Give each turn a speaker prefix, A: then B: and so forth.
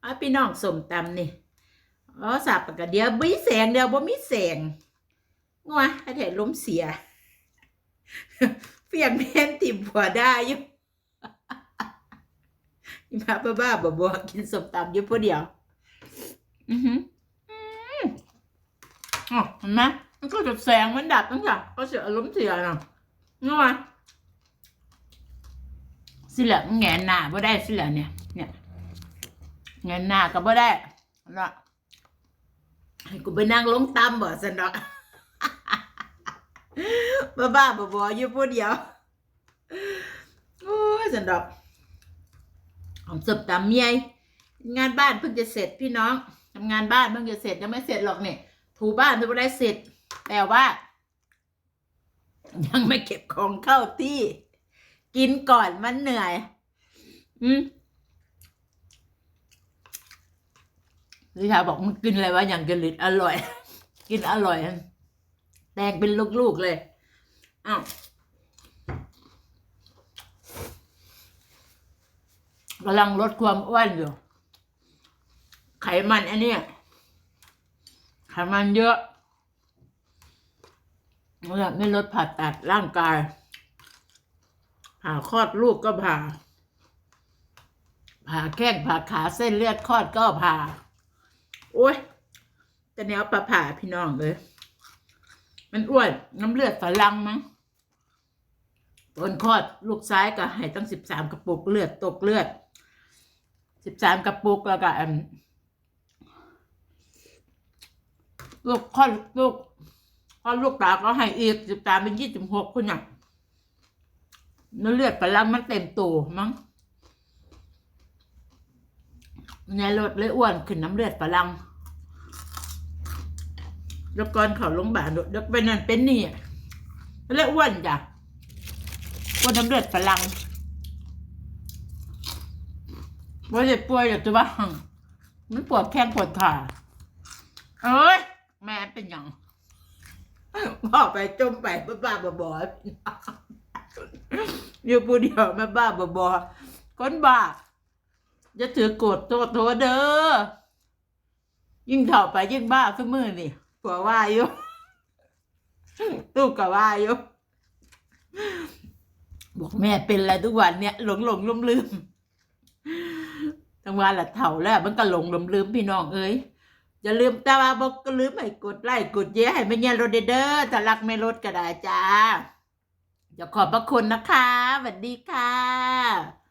A: เอพี่น้องสมตำนี่อ๋อสับปะกะเดียวมีแสงเดียวบ่มีแสงงัวให้แถล้มเสียเฟียงแม่นติ่มผัวได้อยู่อีมาบ้าบ้าๆบอๆกินสมตำอยู่ผู้เดียว อือหืออ๋อเห็นไหมมันก็จะแสงมันดับตั้งแต่ก็เสียอารมณ์เสียน่ะงัวสิเหละมันแงนหน้าบ่ได้สิเหละเนี่ยเนี่ย แงนหน้าก็บ่ได้เนาะให้กูไปนั่งลงตำบ่สนอกบ้าบ้าๆบอๆอยู่ผู้เดียวโอ้ยสนดอกหอมสมตำเมียงานบ้านเพิ่งจะเสร็จพี่น้องทำงานบ้านเพิ่งจะเสร็จยังไม่เสร็จหรอกเนี่ยถูบ้านเพิ่งไม่ได้เสร็จแต่ว่า ยังไม่เก็บของเข้าที่ กินก่อนมันเหนื่อย อืม ลิชาบอกมึงกินอะไรวะอย่างกะลิดอร่อย กินอร่อยแตงเป็นลูกๆเลยอ้าวกำลังลดความอ้วนอยู่ ไขมันอันนี้ไขมันเยอะเมื่อไม่ลดผ่าตัดร่างกายผ่าคลอดลูกก็ผ่า ผ่าแข้งผ่าขาเส้นเลือดคลอดก็ผ่า โอ้ยแต่แนวปลาผ่าพี่น้องเลย มันอ้วนน้ำเลือดฝรั่งมั้งตอนคลอดลูกซ้ายก็ให้ตั้งสิบสามกระปุกเลือดตกเลือดสิบสามกระปุกแล้วก็อันลูกคลอดลูกคลอดลูกตาก็ให้อีกสิบสามเป็นยี่สิบหกคุณน่ะน้ำเลือดฝรั่งมันเต็มตัวมั้ง ในรถเลยอ้วนขึ้นน้ำเลือดฝรั่งแล้วก่อนเขาลงพยาบาลเด็กเป็นนั่นเป็นนี่แล้วอ้วนจ้ะอ้วนน้ำเลือดฝรั่งว่าจะป่วยอยู่ตัวบ้ามันปวดแข้งปวดขาเอ้ยแม่เป็นยังพ่อไปจมไปบ้าบ้าๆบออยู่ผู้เดียวแม่บ้าบอๆคนบ้า จะถือโกรธโทษโทษเด้อ ยิ่งเถ่าไปยิ่งบ้าขึ้นมือนี่ผัวว่าอยู่ลูกก็ว่าอยู่บอกแม่เป็นอะไรทุกวันเนี่ยหลงหลงลืมลืมทั้งวันละเถ่าแล้ว มันก็หลงลืมลืมพี่น้องเอ้ยอย่าลืมต่ว่าบอกก็ลืมให้กดไลค์กดแชร์ให้ไม่เงี้ยรถเด้อถ้ารักไม่ลดก็ได้จ้าจะขอบพระคุณนะคะสวัสดีค่ะ